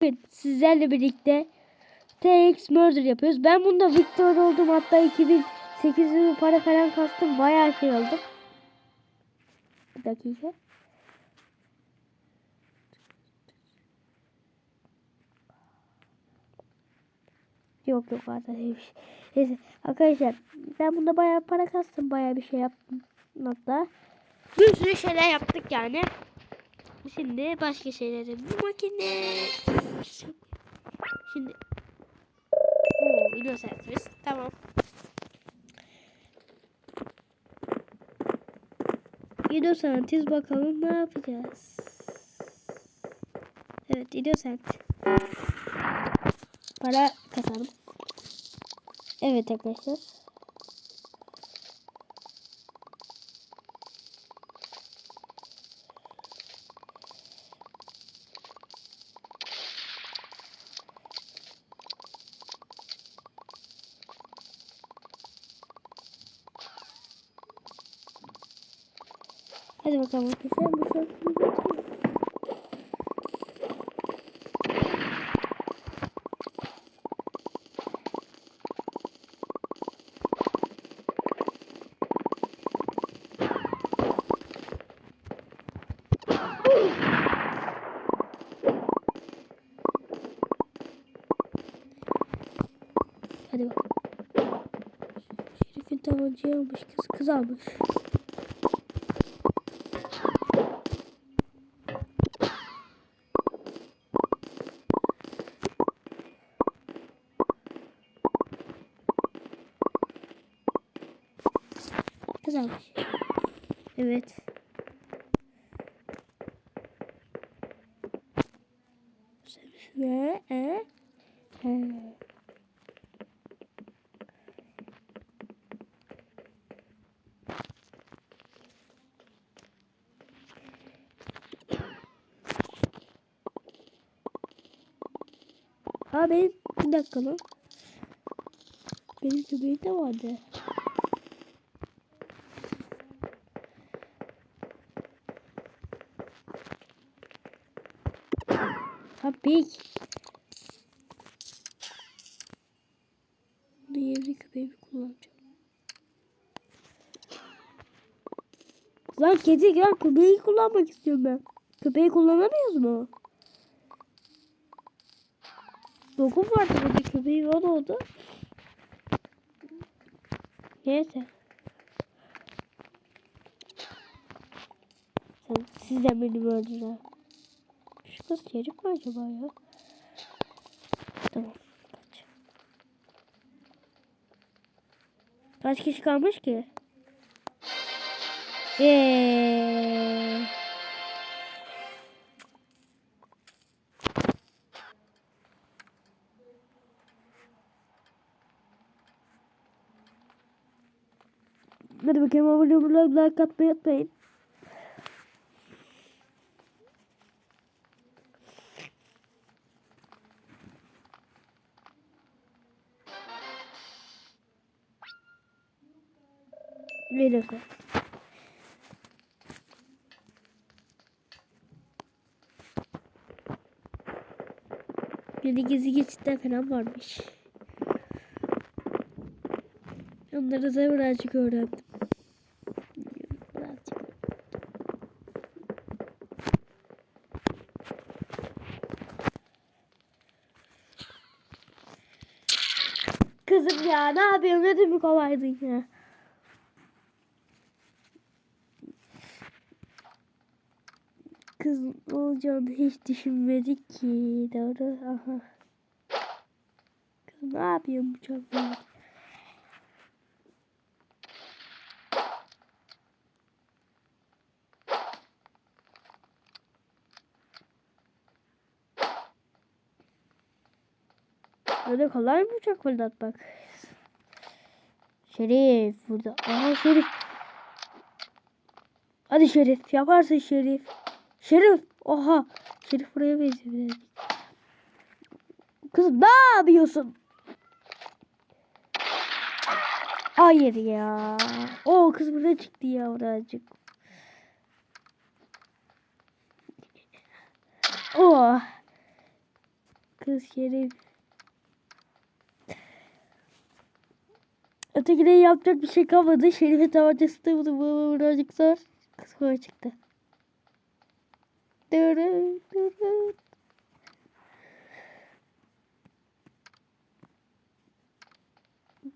Bugün sizlerle birlikte TX Murder yapıyoruz. Ben bunda Victor oldum. Hatta 2800 bin para falan kastım. Bayağı şey oldum. Bir dakika. Yok yok artık neymiş. Neyse arkadaşlar ben bunda bayağı para kastım. Bayağı bir şey yaptım. Hatta bir sürü şeyler yaptık yani. Şimdi başka şeyleri bu makine. Şimdi Oo, Innocent'imiz. Tamam. Innocent'iz bakalım ne yapacağız. Evet Innocent. Para kazanım. Evet arkadaşlar. Bakalım arkadaşlar. Bu şarkıyı geçelim. Hadi bak. Şerif'in tabancayı almış. Kız. Abi bir dakika lan. Benim köpeğim de vardı. Bunun yerine köpeğimi kullanacağım. Lan kedi gel köpeği kullanmak istiyorum ben. Köpeği kullanamıyoruz mu? Dokun vardı burada köpeği var oldu. Neyse. Sen, siz de beni öldürer. Şu kız çocuk mu acaba ya? Tamam. Kaç. Kaç kişi kalmış ki? Eee. Bakayım abone olmayı, like atmayı unutmayın. Verirse. Yeni gizli geçitler falan varmış. Onları da birazcık öğrendim. Birazcık. Kızım ya ne yapıyorsun? Ne demek kovaydın ya? Kız olacağını hiç düşünmedik ki. Doğru. Aha. Kız ne yapıyorsun bu merak Öyle kolay mı uçak fırlatmak? Şerif burada. Aha Şerif. Hadi Şerif. Yaparsın Şerif. Şerif. Oha. Şerif buraya benziyor. Kızım ne yapıyorsun? Hayır ya. O kız burada çıktı ya birazcık. Oh. kız Şerif. Ötekine yapacak bir şey kalmadı. Şerif'e tabancası da bunu bu birazcık zor. Kola çıktı. Dırı, dırı.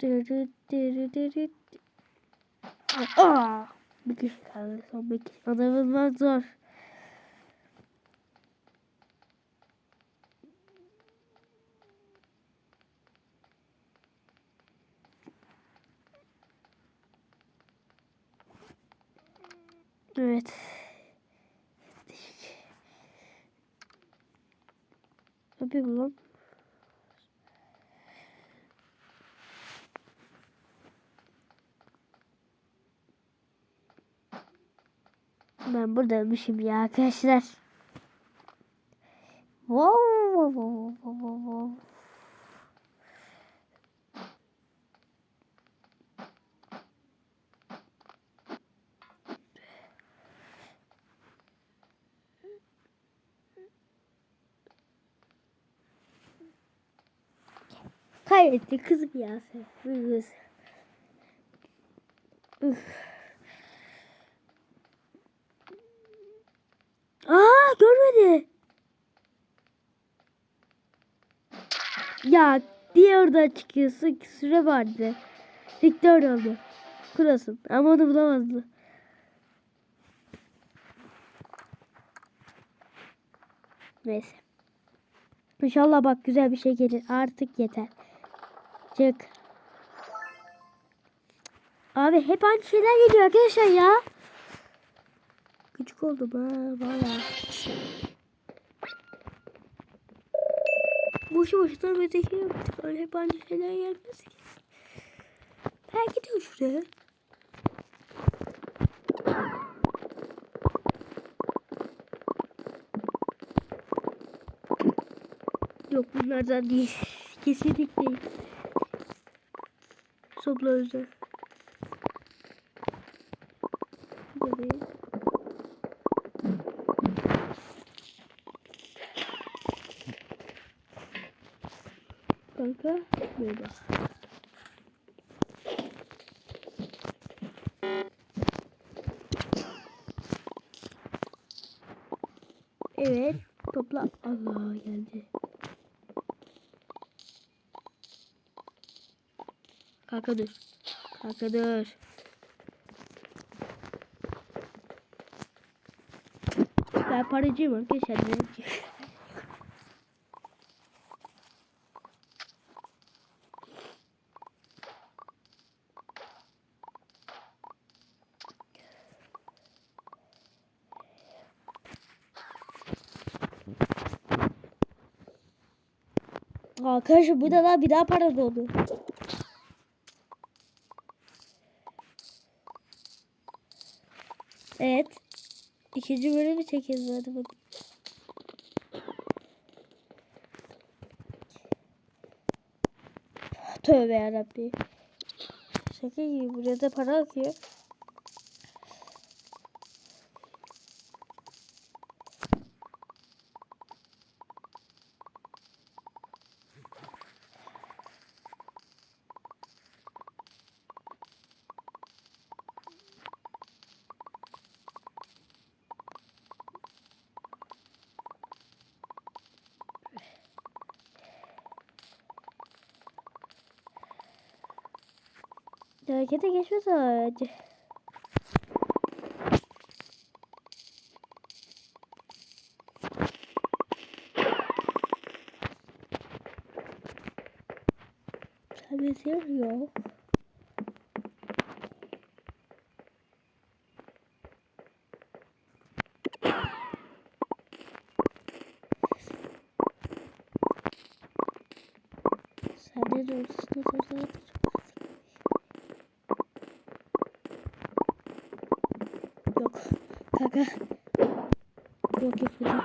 Dırı, dırı, dırı. Aa! Bir kişi kaldı. Son bir kişi. Adamın zor. Evet. Yapayım lan. Ben buradaymışım ya arkadaşlar. Sen. Kız. Üf. Aa görmedi. Ya diye oradan çıkıyorsun ki süre vardı. Victor oldu. Kurasın ama onu bulamazdı. Neyse. İnşallah bak güzel bir şey gelir. Artık yeter. Çık. Abi hep aynı şeyler geliyor arkadaşlar ya. Küçük oldum ha valla. Boşu boşuna öteki yaptık. Öyle hep aynı şeyler gelmez ki. Ben gidiyorum şuraya. Yok bunlardan değil. Kesinlikle değil. Sopla özel. Bebeğim. Kanka böyle. Evet. Topla. Allah geldi. Kanka dur. Kanka dur. Ben paracıyım arkadaşlar. Arkadaşlar bu da daha bir daha para doldu. İkinci bölümü çekiyoruz hadi bakın. Tövbe yarabbi. Şaka gibi buraya da para akıyor. Harekete geçmez hadi. Tabii yok. De ortasına ortasına Yok. aga. Yok yok burada.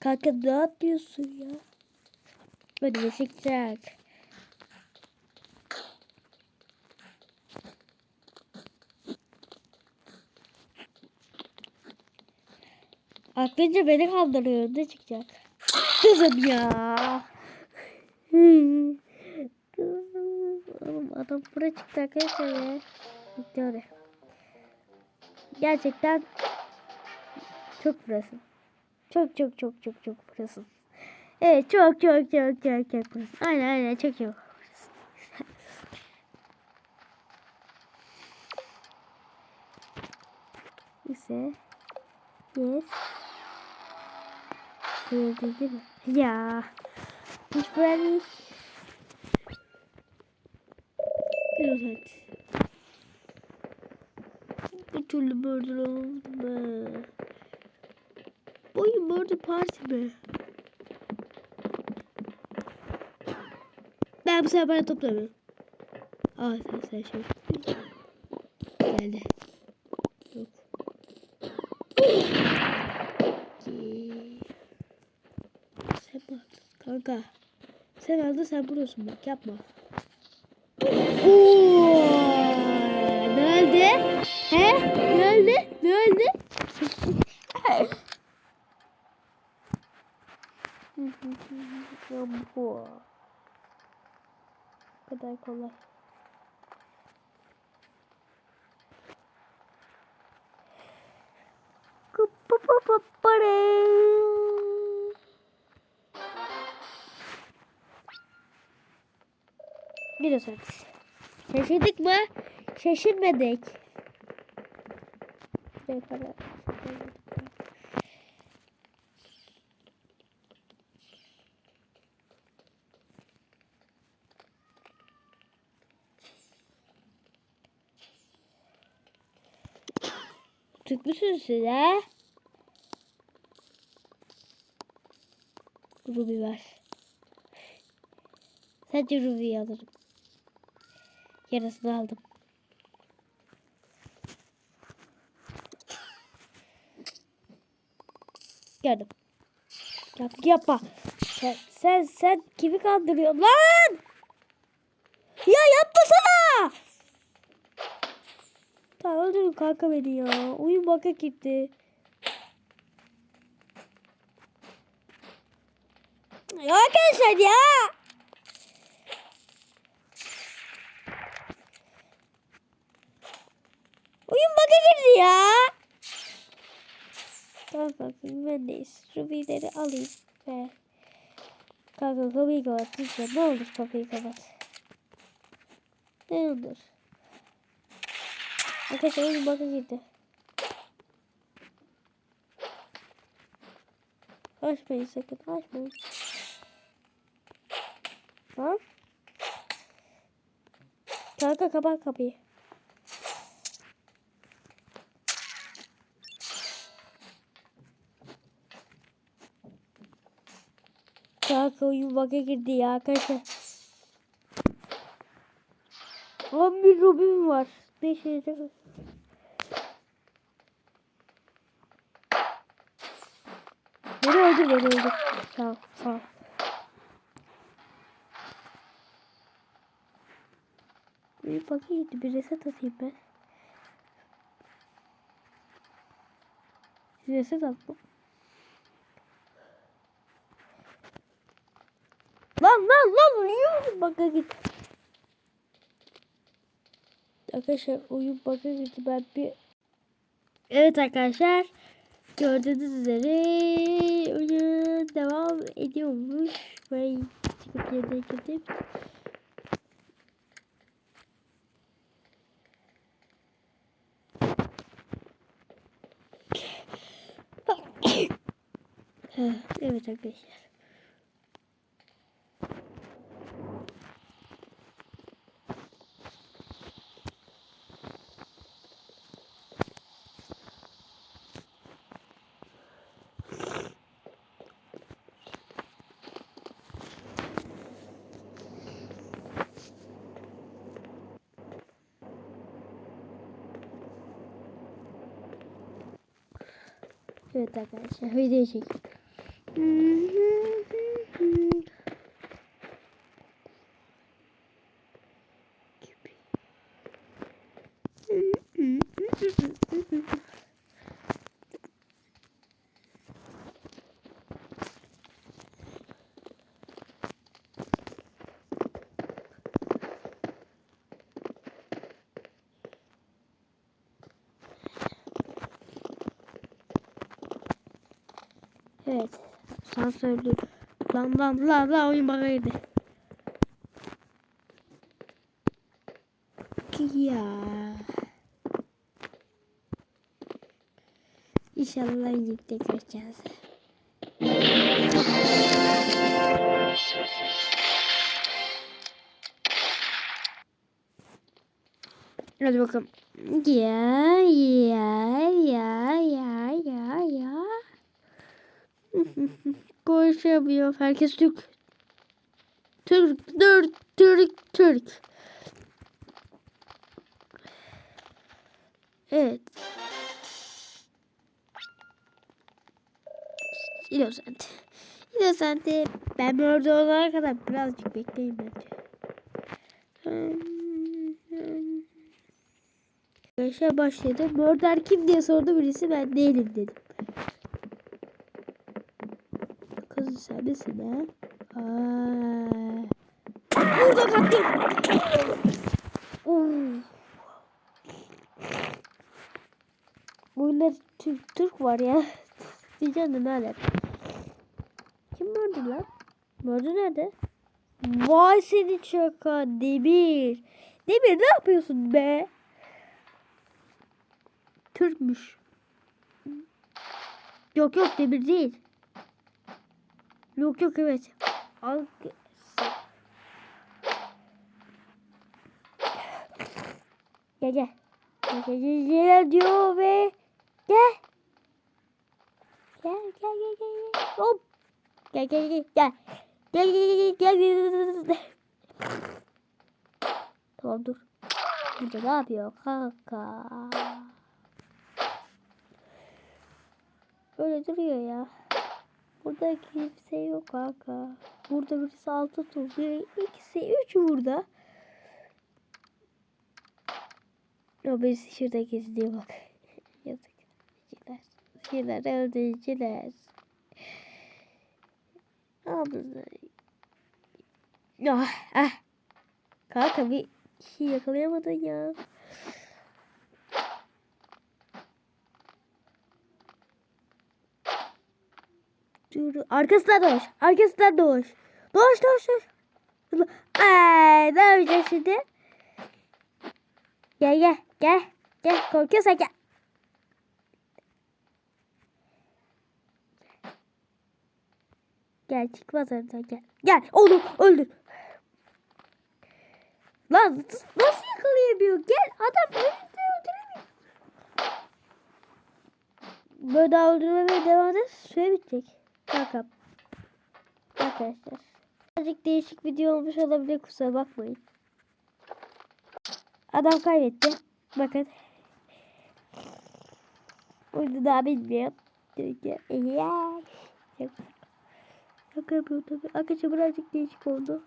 Kanka ne yapıyorsun ya? Böyle çıkacak. Aklınca beni kandırıyor. Ne çıkacak? Kızım ya. Adam buraya çıktı arkadaşlar ya. Gitti oraya. Gerçekten çok burası. Çok çok çok çok çok burası. Evet çok çok çok çok çok burası. Aynen aynen çok çok. Neyse. Yes. Gördün değil mi? Ya. Hiç böyle Evet. Bir türlü murder olma. Bu oyun murder party mi? Ben bu sefer bana toplamıyorum. Aa sen sen şey. Geldi. Yok. Sen bak kanka. Sen aldın sen vuruyorsun bak yapma. Oo! Ne oldu? He? Ne oldu? Ne oldu? Bu kadar kolay. Bir saat. Şaşırdık mı? Şaşırmadık. Şuraya kadar. Türk müsünüz siz he? Ruby var. Sadece Ruby'yi alırım. Yarısını aldım. Gördüm. Yap, yapma. Sen, sen, sen kimi kandırıyorsun lan? Ya yapmasana. Tamam öldürün kanka beni ya. Oyun baka gitti. Ya arkadaşlar ya. Oyun baka girdi ya. Tamam kanka güvendeyiz. Ruby'leri alayım ve kanka kapıyı kapat lütfen. Ne olur kapıyı kapat. Ne olur. Arkadaşlar oyun baka girdi. Açmayın sakın açmayın. Tamam. Kanka kapat kapıyı. Kanka oyun baka girdi ya arkadaşlar. Ama bir Robin var. Bir şey de Beni öldür beni öldür. Sağ ol sağ ol. Bir baka gitti bir reset atayım ben. Reset attım. Lan lan lan niye baka git. Arkadaşlar oyun baka gitti ben bir Evet arkadaşlar gördüğünüz üzere oyun devam ediyormuş. Ben çıkıp yerine girdim. evet arkadaşlar. Evet arkadaşlar video çekin. Evet. Sansörlü. Lan lan lan lan oyun bana girdi. Ya. İnşallah birlikte göreceğiz. Hadi bakalım. Ya ya ya ya ya. Konuşamıyor. Herkes Türk. Türk, Türk, Türk, Türk. Evet. İnocent. Inocent'i ben böyle olana kadar birazcık bekleyin bence. Yaşa başladı. Murder kim diye sordu birisi ben değilim dedim. Ha? Aa. Burada kattım. Uf. Oyunda Türk, Türk var ya. Diyeceğim de ne alaka? Kim gördü lan? Gördü nerede? Vay seni çaka Demir. Demir ne yapıyorsun be? Türkmüş. Yok yok Demir değil. Yok yok evet. Al. Gel gel. Gel gel gel, gel diyor ve gel. Gel gel gel gel. Hop. Gel gel gel gel. Gel gel gel gel. gel. Tamam dur. Burada ne yapıyor kanka? Öyle duruyor ya. Burada kimse yok kanka. Burada birisi altı topluyor. İkisi üç burada. O birisi şurada geziyor bak. Yazık. Öldürücüler. Şeyler öldürücüler. Abla. Ah, ah. Kanka bir şey yakalayamadın ya. Dur. Arkasından doğuş. Arkasından doğuş. Doğuş doğuş doğuş. Ay, ne yapacağız şimdi? Gel gel gel. Gel korkuyorsan gel. Gel çıkmaz oradan gel. Gel onu öldür. Lan nasıl yakalayamıyor? Gel adam önünde öldüremiyor. Böyle daha öldürmemeye devam eder. Süre bitecek. Bakalım. Arkadaşlar. Birazcık değişik video olmuş olabilir kusura bakmayın. Adam kaybetti. Bakın. Oyunu daha bilmiyorum. Ya. Şaka yapıyor tabii. Arkadaşlar birazcık değişik oldu.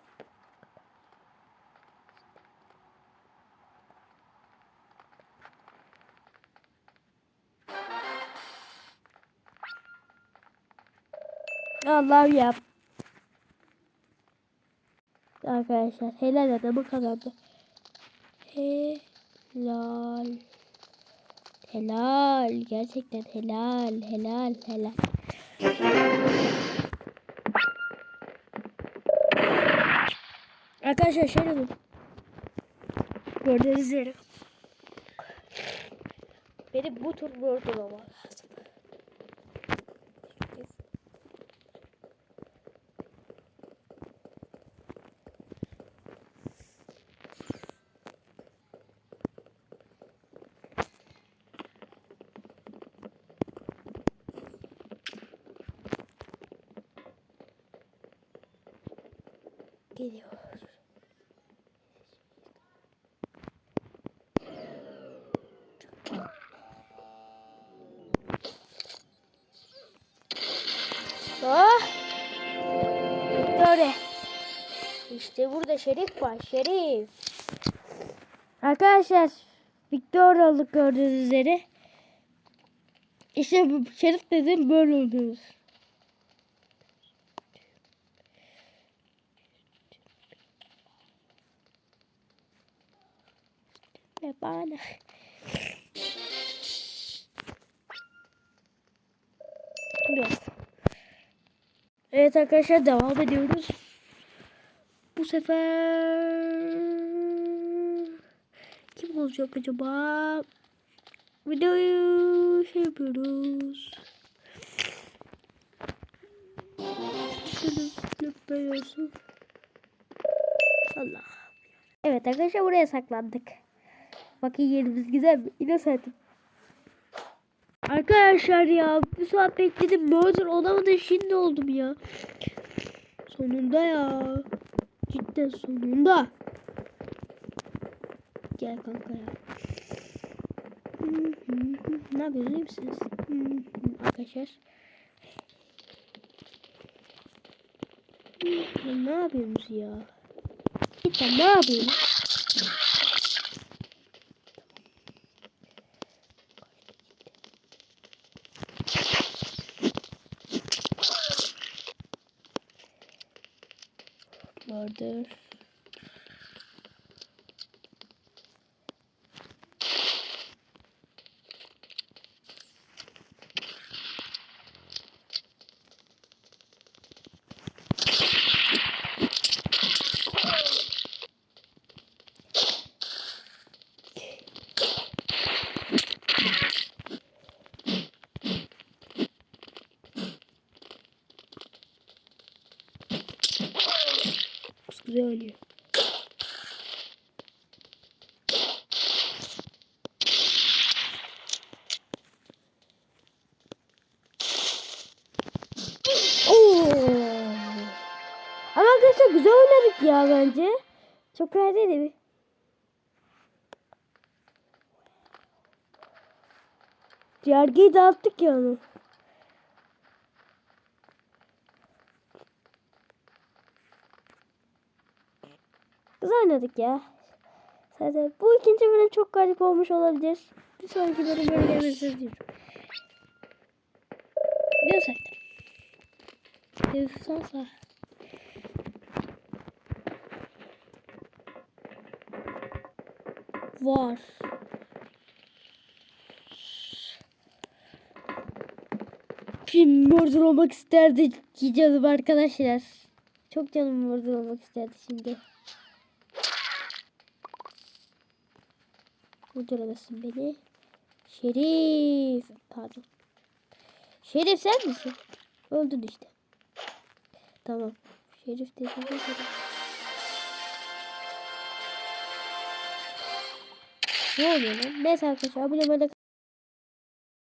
Allah ya. Arkadaşlar helal adamı kazandı. Helal. Helal. Gerçekten helal. Helal. Helal. Arkadaşlar şöyle mi? Gördüğünüz üzere. Benim bu tur gördüm ama Geliyor. Ah! Böyle. İşte burada Şerif var. Şerif. Arkadaşlar Victor olduk gördüğünüz üzere. İşte Şerif dedim böyle oluyoruz. Ve bana. Yok. Evet arkadaşlar devam ediyoruz. Bu sefer kim olacak acaba? Videoyu şey yapıyoruz. Allah. Evet arkadaşlar buraya saklandık. Bakın yerimiz güzel mi? Yine saydım. Arkadaşlar ya bir saat bekledim. Murder olamadı şimdi oldum ya. Sonunda ya. Cidden sonunda. Gel kanka ya. Ne yapıyorsunuz iyi misiniz? Arkadaşlar. Ne yapıyorsunuz ya? Cidden ne yapıyorsunuz? Vardır. Güzel oynuyor. Ama arkadaşlar güzel oynadık ya bence. Çok kolay değil mi? Yargıyı dağıttık yani. Oynadık ya. Zaten bu ikinci bölüm çok garip olmuş olabilir. Bir sonraki bölüm böyle gelmesini diyorum. Ne sattım? Efsansa. Var. Kim murder olmak isterdi ki canım arkadaşlar. Çok canım murder olmak isterdi şimdi. Vurduramasın beni. Şerif. Pardon. Şerif sen misin? Öldün işte. Tamam. Şerif dedi. Ne oluyor lan? Neyse arkadaşlar abone olmayı